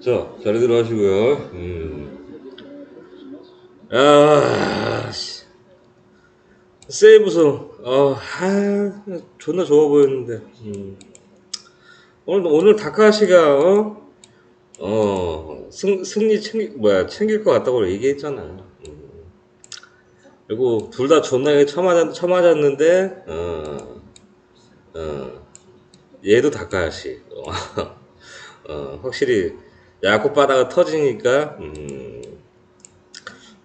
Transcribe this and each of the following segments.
자, 자리들 하시고요. 음. 아, 씨. 세이브성, 어, 아, 존나 좋아 보였는데. 음. 오늘, 오늘 다카시가, 어, 어, 승, 승리 챙기, 뭐야, 챙길 것 같다고 얘기했잖아. 음. 그리고 둘 다 존나게 쳐맞았, 쳐맞았는데, 어, 어, 얘도 다카시. 어, 어, 확실히, 야구 바다가 터지니까, 음,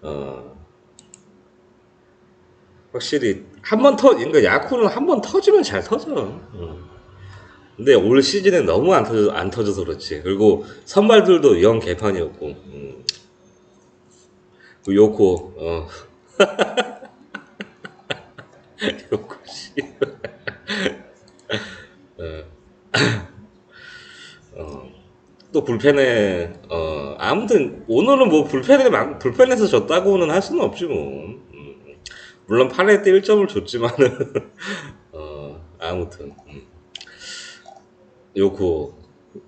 어, 확실히, 한 번 터, 그러니까 야구는 한 번 터지면 잘 터져. 음. 근데 올 시즌에 너무 안 터져, 안 터져서 그렇지. 그리고 선발들도 영 개판이었고, 음. 그 요코, 어. 요코 씨. 어. 또 불펜에, 어, 아무튼, 오늘은 뭐 불펜에, 막- 불펜에서 졌다고는 할 수는 없지 뭐. 음. 물론 8회 때 1점을 줬지만은, 어, 아무튼. 음. 요코,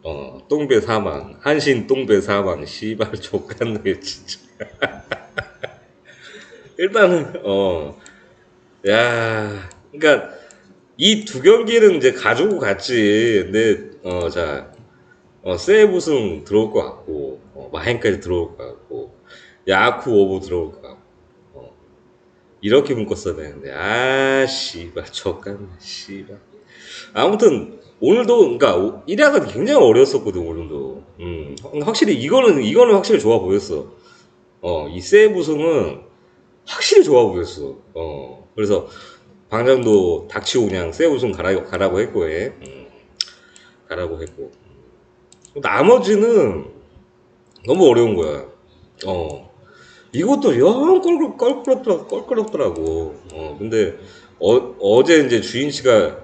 어, 똥배 사망. 한신 똥배 사망. 씨발, 족같네, 진짜. 일단은, 어, 야, 그니까, 이 두 경기는 이제 가지고 갔지. 근데, 어, 자, 어, 세이브 우승 들어올 것 같고, 어, 마행까지 들어올 것 같고, 야쿠 오브 들어올 것 같고, 어, 이렇게 묶었어야 되는데, 아, 씨발, 족같네, 씨발. 아무튼 오늘도 그러니까 1야가 굉장히 어려웠었거든 오늘도. 음, 확실히 이거는 이거는 확실히 좋아 보였어. 어, 이 세이브 우승은 확실히 좋아 보였어. 어, 그래서 방장도 닥치고 그냥 세이브 우승 가라, 가라고 했고 해. 음, 가라고 했고. 나머지는 너무 어려운 거야. 어, 이것도 영 껄끄럽, 껄끄럽더라, 껄끄럽더라고. 어, 근데 어, 어제 이제 주인 씨가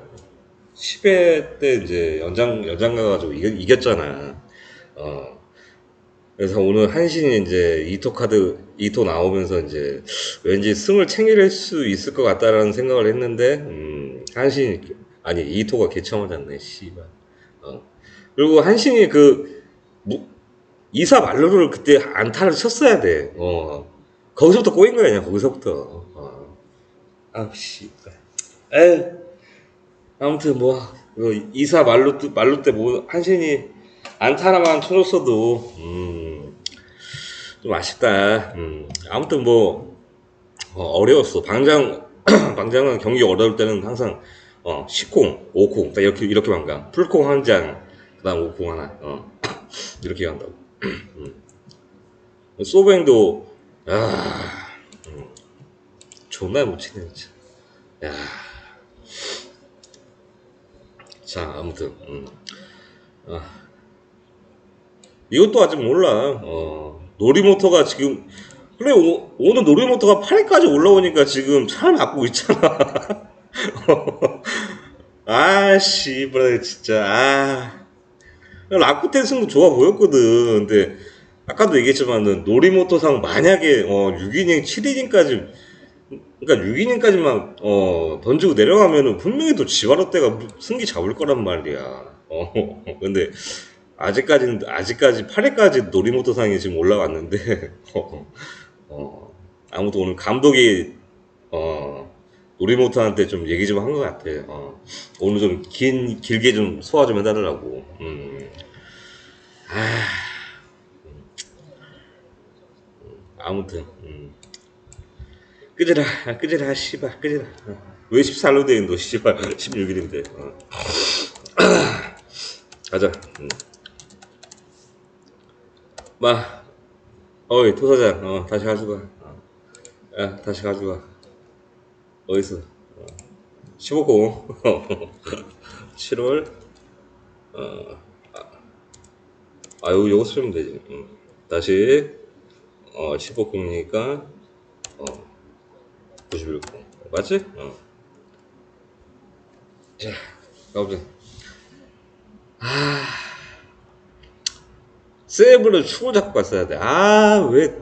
10회 때 이제 연장 연장 가가지고 이겼, 이겼잖아. 어. 그래서 오늘 한신이 이제 이토 카드 이토 나오면서 이제 왠지 승을 챙길 수 있을 것 같다라는 생각을 했는데 음, 한신 아니 이토가 개처맞았네 씨발. 어. 그리고 한신이 그 무, 이사 말로를 그때 안타를 쳤어야 돼. 어. 거기서부터 꼬인 거야 그냥 거기서부터. 어. 아 씨발. 에휴. 아무튼 뭐 이거 이사 말로 때- 말로 때 뭐 한신이 안타 하나만 쳐줬어도 음, 좀 아쉽다. 음, 아무튼 뭐 어, 려웠어 방장 방장은 경기 어려울 때는 항상 어, 10콩, 5콩 딱 이렇게 이렇게만 가. 풀콩 한 장, 그 다음 5콩 하나. 어, 이렇게 간다고. 음. 소뱅도 아, 음, 존나 못 치네 진짜. 야. 자, 아무튼, 음. 아, 이것도 아직 몰라. 어, 놀이모터가 지금, 그래, 오, 오늘 놀이모터가 8위까지 올라오니까 지금 잘 맞고 있잖아. 아, 씨발, 진짜, 아. 라쿠텐 승도 좋아 보였거든. 근데, 아까도 얘기했지만은, 놀이모터상 만약에, 어, 6이닝, 7이닝까지, 그러니까 6이닝까지만, 어, 던지고 내려가면은 분명히 또 지바로떼가 승기 잡을 거란 말이야. 어, 근데, 아직까지는, 아직까지 8회까지 놀이모터상이 지금 올라왔는데, 어, 어, 아무튼 오늘 감독이, 어, 놀이모터한테 좀 얘기 좀 한 것 같아. 어, 오늘 좀 긴, 길게 좀 소화 좀 해달라고. 음. 아, 아무튼, 음. 끄지라, 끄지라, 씨발, 끄지라. 어. 왜 14로 돼 너, 씨발, 16일인데. 어. 가자. 음. 마, 어이, 토사장, 어, 다시 가져가. 어. 야, 다시 가져가. 어디서? 어. 15공. 7월, 어, 아, 요, 요거 쓰면 되지. 음. 다시, 어, 15공이니까, 어, 91공. 맞지? 어. 자, 가보자. 아, 세이브를 추고 잡고 갔어야 돼. 아, 왜,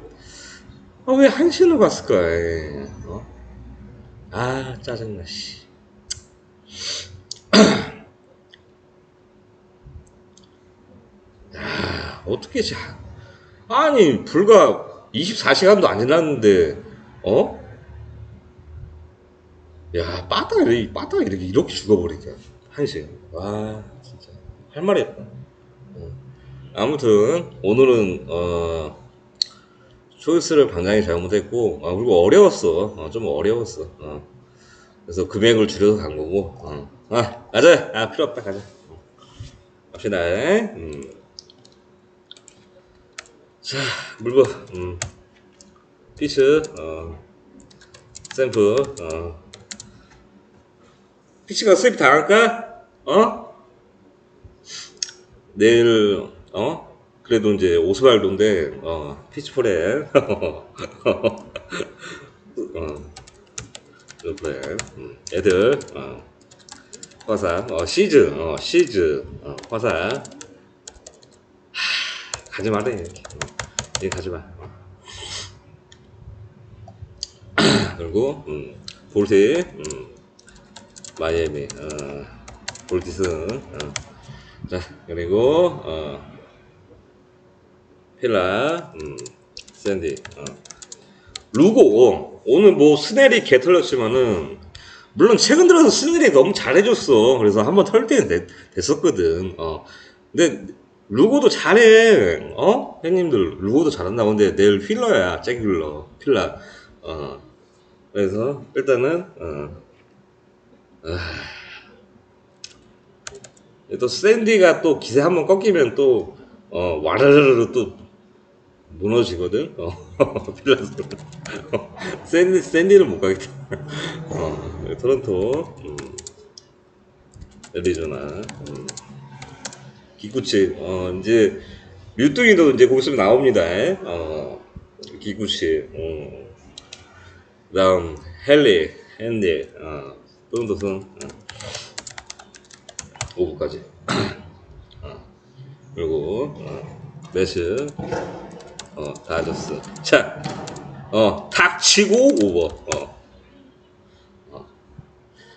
아, 왜 한신으로 갔을까? 에이, 어? 아 짜증나 씨. 야, 아, 어떻게 자 아니 불과 24시간도 안 지났는데 어? 야 빠따리 빠따 이렇게 이렇게 죽어버리니까 한시에 와 진짜. 할 말이 없다. 어. 아무튼 오늘은 어 초이스를 방장이 잘못했고 아 그리고 어려웠어 어, 좀 어려웠어 어. 그래서 금액을 줄여서 간 거고 어. 아 가자 아 필요 없다 가자 어. 갑시다 음. 자 물건 음. 피츠 어. 샘플 어. 피치가 수입 당할까? 어? 내일 어? 그래도 이제 오스발도인데 어 피치포레. 어 그래 음, 애들 어 화사. 어 시즈 어 시즈 어 화사. 하, 가지 어, 얘 가지 마. 어. 그리고 음 볼티 음 마이애미 어 볼티스 어. 자 그리고 어 필라, 음, 샌디, 어. 루고, 오늘 뭐 스넬이 개 털렸지만은, 물론 최근 들어서 스넬이 너무 잘해줬어. 그래서 한번 털 때는 됐, 됐었거든. 어. 근데, 루고도 잘해. 어? 형님들, 루고도 잘한다. 근데 내일 휠러야. 잭 휠러. 필라. 어. 그래서, 일단은, 어. 아. 또 샌디가 또 기세 한번 꺾이면 또, 어, 와르르르 또 무너지거든. 어, 필라스. 어, 샌디 샌디는 못 가겠다. 어, 토론토, 음, 애리조나, 음, 기구치. 어, 이제 뮤뚱이도 이제 거기서 나옵니다. 어, 기구치. 음. 그다음 헬리, 핸디, 어, 토론토선 어, 5부까지. 어, 그리고 어, 매스. 어, 다저스. 자, 어, 탁 치고 오버. 어. 어.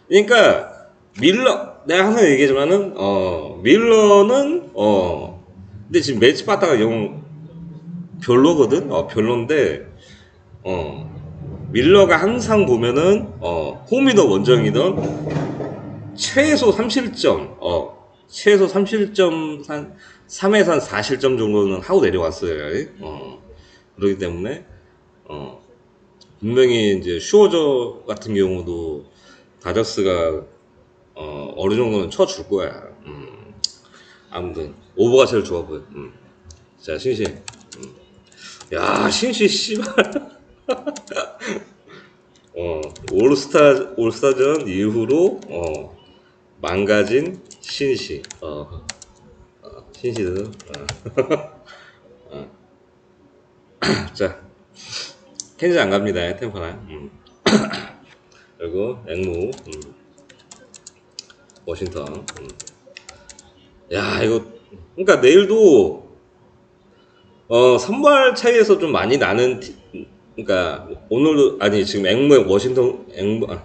그러니까, 밀러, 내가 항상 얘기하지만은, 어, 밀러는, 어, 근데 지금 매치 파타가 영 별로거든? 어, 별론데, 어, 밀러가 항상 보면은, 어, 홈이든 원정이든, 최소 3실점, 어, 최소 3실점, 3에서 한 4실점 정도는 하고 내려왔어요. 어, 그렇기 때문에, 어, 분명히 이제 슈어저 같은 경우도 다저스가, 어, 어느 정도는 쳐줄 거야. 음, 아무튼, 오버가 제일 좋아 보여. 음. 자, 신시. 음. 야, 신시, 씨발. 어, 올스타, 올스타전 이후로, 어, 망가진 신시. 어, 어, 신시드. 어. 어. 자, 캔즈 안 갑니다. 템퍼나. 음. 그리고 앵무. 음. 워싱턴. 음. 야, 이거, 그러니까 내일도, 어, 선발 차이에서 좀 많이 나는, 티- 그러니까, 오늘도, 아니, 지금 앵무, 워싱턴, 앵무, 아,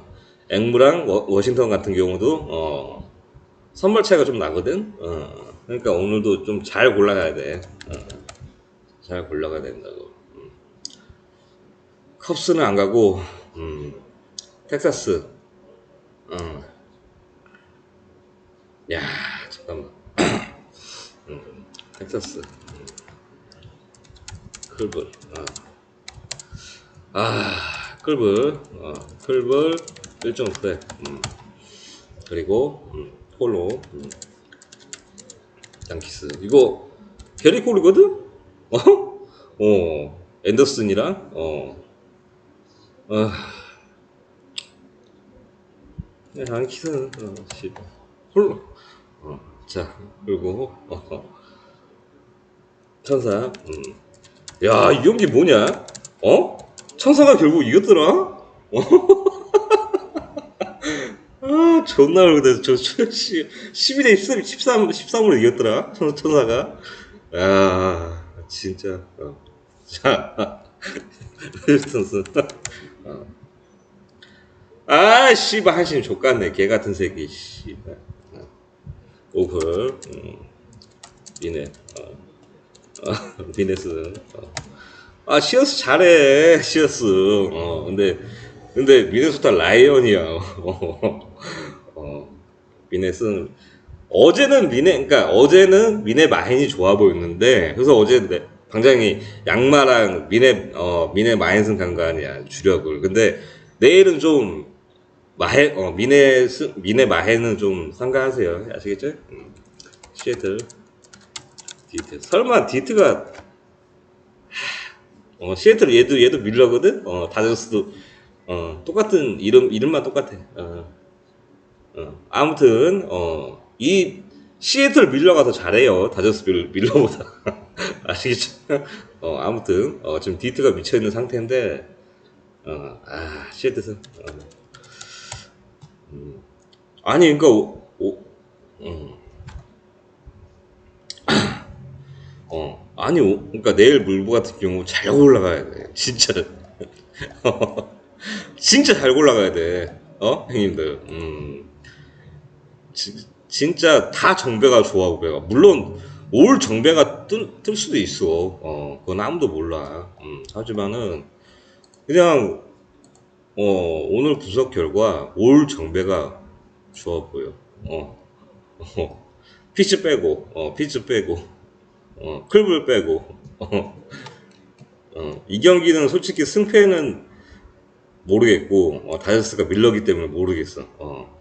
앵무랑 워, 워싱턴 같은 경우도, 어, 선발 차이가 좀 나거든? 어, 그러니까 오늘도 좀 잘 골라가야 돼. 어, 잘 골라가야 된다고. 음. 컵스는 안 가고, 음, 텍사스, 어. 야, 잠깐만. 음, 텍사스. 음. 클블. 어. 아, 클블. 어, 클블 1.9대. 음. 그리고 음, 폴로. 음. 양키스. 이거 게리콜이거든? 어? 어. 앤더슨이랑 어. 아. 야, 양키스는 어, 씨. 홀로. 어. 자, 그리고 어. 천사. 음. 야, 이 경기 뭐냐? 어? 천사가 결국 이겼더라? 어? 아, 존나 어려운데, 저, 저, 씨, 12대 13, 13, 13으로 이겼더라? 천- 천사가. 야, 진짜. 어. 자, 힐스턴스. 어. 아, 씨발, 한심 족같네. 개 같은 새끼, 씨발. 어. 오클, 음, 이네, 어. 어, 미네스. 어. 아 시어스 잘해 시어스. 어 근데 근데 미네소타 라이언이야. 어, 어 어제는 미네 그러니까 어제는 미네 마인이 좋아 보였는데 그래서 어제 내- 당장이 양마랑 미네 어 미네 마인슨 간거 아니야 주력을. 근데 내일은 좀 마해 어 미네 스, 미네 마해는 좀 삼가하세요. 아시겠죠? 음. 시애틀 디트 설마 디트가 어, 시애틀 얘도 얘도 밀러거든. 어, 다저스도 어, 똑같은 이름 이름만 똑같아. 어, 어, 아무튼 어, 이 시애틀 밀러가 더 잘해요. 다저스 밀, 밀러보다 아시겠죠? 어, 아무튼 어, 지금 디트가 미쳐 있는 상태인데 어, 아 시애틀은 어, 음. 아니 그러니까 오, 오, 음. 어, 아니, 오- 그러니까 내일 물부 같은 경우 잘 올라가야 돼. 진짜. 진짜 잘 올라가야 돼. 어? 형님들. 음. 지- 진짜 다 정배가 좋아, 우배가. 물론, 올 정배가 뜰, 뜰 수도 있어. 어, 그건 아무도 몰라. 음, 하지만은, 그냥, 어, 오늘 분석 결과 올 정배가 좋아 보여. 어, 어. 피치 빼고, 어, 피치 빼고. 어, 클불 빼고 어, 어, 이 경기는 솔직히 승패는 모르겠고 어, 다저스가 밀러기 때문에 모르겠어 어,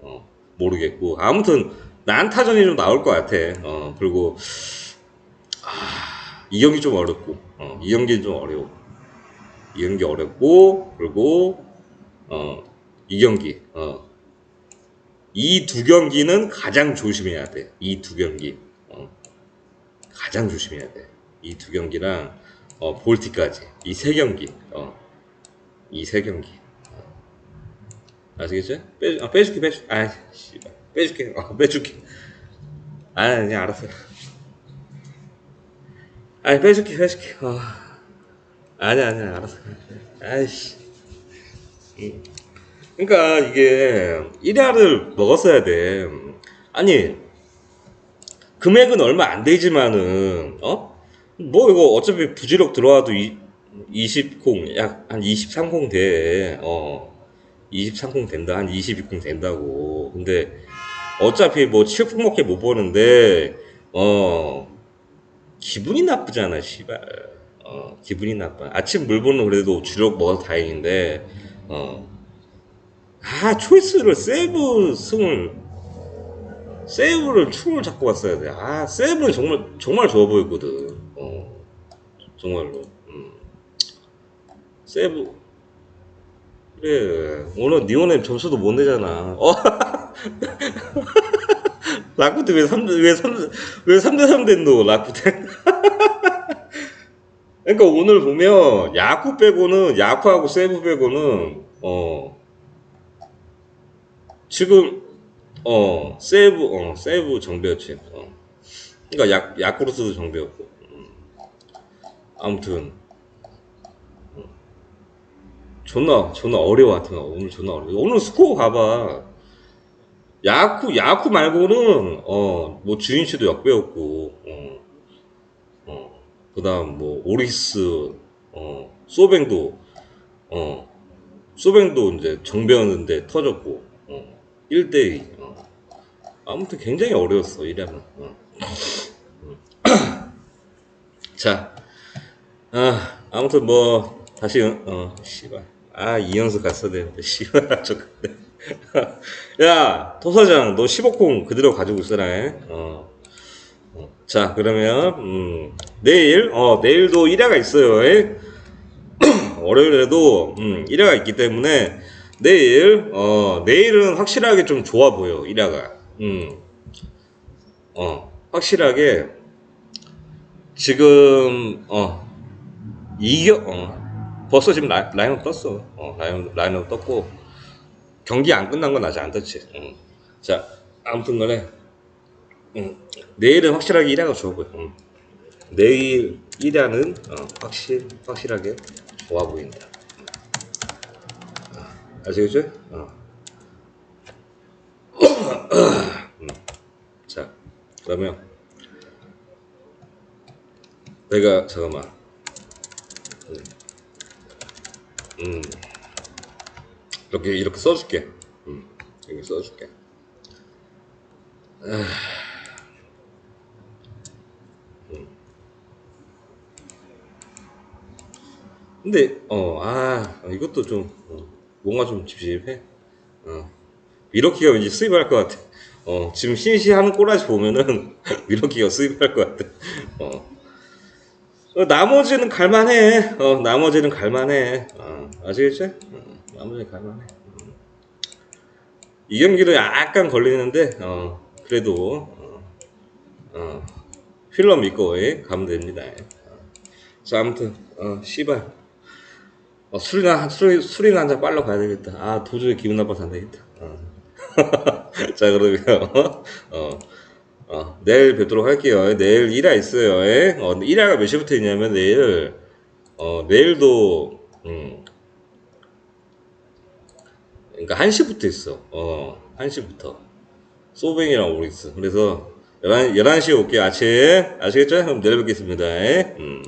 어, 모르겠고. 아무튼 난타전이 좀 나올 것 같아. 어, 그리고 아, 이 경기 좀 어렵고. 어, 이 경기 좀 어려워. 이 경기 어렵고 그리고 어, 이 경기 어, 이 두 경기는 가장 조심해야 돼 이 두 경기. 어. 가장 조심해야 돼. 이 두 경기랑 어, 볼티까지. 이 세 경기, 어, 이 세 경기. 어. 아시겠죠? 빼, 아, 빼줄게, 빼줄게. 아, 씨발, 빼줄게, 어, 빼줄게. 아, 그냥 알았어. 아, 빼줄게, 빼줄게. 어. 아니야, 아니야, 알았어. 아이씨. 음. 그러니까 이게 1화를 먹었어야 돼. 아니. 금액은 얼마 안 되지만은 어? 뭐 이거 어차피 부지럭 들어와도 이, 20콩 약 한 23콩 돼. 어. 23콩 된다. 한 22콩 된다고. 근데 어차피 뭐 치육풍밖에 못 보는데 어 기분이 나쁘잖아, 씨발. 어, 기분이 나빠. 아침 물보는 그래도 주력 먹어서 다행인데 어. 아, 초이스를 세브 승을 세이브를 춤을 잡고 왔어야 돼. 아, 세이브는 정말, 정말 좋아 보였거든. 어, 정말로. 음. 세이브. 그래. 오늘 니온엠 점수도 못 내잖아. 어? 라쿠테 왜 3, 왜 3, 왜 3대 3 된노, 라쿠테? 그러니까 오늘 보면, 야쿠 빼고는, 야쿠하고 세이브 빼고는, 어, 지금, 어, 세이브, 어, 세이브 정배였지. 어. 그러니까 야, 야쿠르트도 정배였고. 음. 아무튼 음. 존나 존나 어려워 하여튼 오늘 존나 어려워. 오늘 스코어 봐봐. 야쿠 야쿠 말고는 어 뭐 주인 씨도 역배였고 어, 어 그 다음 뭐 오리스 어 소뱅도 어 소뱅도 이제 정배였는데 터졌고 어 1대2 어. 아무튼 굉장히 어려웠어 이래면 어. 음. 자 아, 아무튼 뭐 다시 어 씨발 아 이연수 갔어야 되는데 씨발 저 근데 야 토사장 너 15콩 그대로 가지고 있어라 어. 어. 자 그러면 음, 내일 어 내일도 1회가 있어요 에? 월요일에도 음, 1회가 있기 때문에 내일 어 내일은 확실하게 좀 좋아 보여 1회가 음. 어 확실하게 지금 어 이겨 어 벌써 지금 라, 라인업 떴어 어 라인 라인업 떴고 경기 안 끝난 건 아직 안 떴지 음. 자 아무튼 간에 음, 내일은 확실하게 1화가 좋아 보여 음. 내일 1화는 어, 확실 확실하게 좋아 보인다 아시겠죠? 어. 음. 자 그러면 내가 잠깐만. 음. 음. 이렇게 이렇게 써줄게. 음. 이렇게 써줄게. 아. 음. 근데 어아 이것도 좀 어, 뭔가 좀 찝찝해. 어. 미러키가 왠지 수입할 것 같아. 어 지금 신시하는 꼬라지 보면은 미러키가 수입할 것 같아. 어. 어, 나머지는 갈만해. 어, 나머지는 갈만해. 어, 아시겠지? 어, 나머지는 갈만해. 음. 이 경기도 약간 걸리는데, 어, 그래도, 어, 어, 휠러 믿고, 예, 가면 됩니다. 예. 어. 자, 아무튼, 어, 씨발. 어, 술이나, 한- 술, 술이나 한잔 빨러 가야 되겠다. 아, 도저히 기분 나빠서 안 되겠다. 어. 자, 그러면, 어, 어, 내일 뵙도록 할게요. 내일 1화 있어요. 예? 어, 1화가 몇 시부터 있냐면 내일, 어, 내일도, 음, 그러니까 1시부터 있어. 어, 1시부터. 소뱅이랑 오릭스. 그래서 11, 11시에 올게요. 아침. 아시겠죠? 그럼 내일 뵙겠습니다. 예? 음.